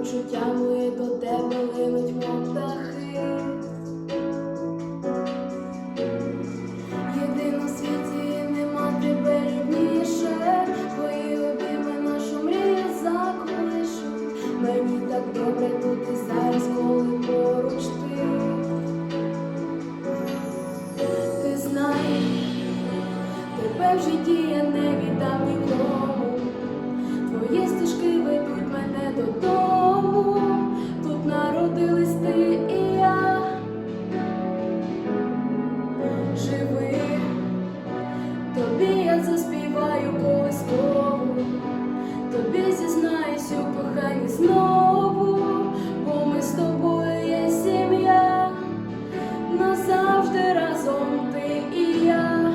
почуття мої до тебе линуть мов птахи. Єдино в світі нема тебе рідніше, твої обійми нашу мрію заколишуть. Мені так добре тут і зараз, коли поруч ти. Ти знаєш, тебе в житті я не віддам нікому. знову, бо ми з тобою є сім'я, назавжди разом ти і я,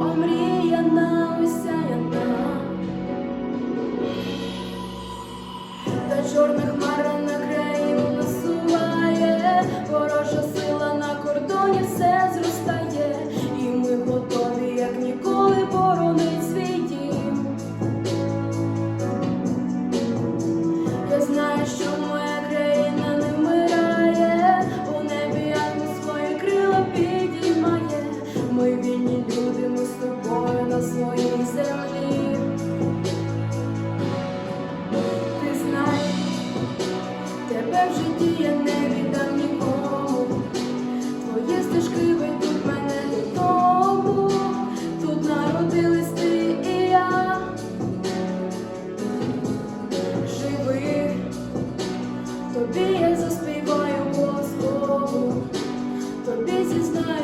омріяна, осяяна, до чорних мара. в житті я не віддам нікому, твої стежки ведуть мене додому, тут народились ти і я, живи, тобі я заспіваю по слову, тобі зізнаю.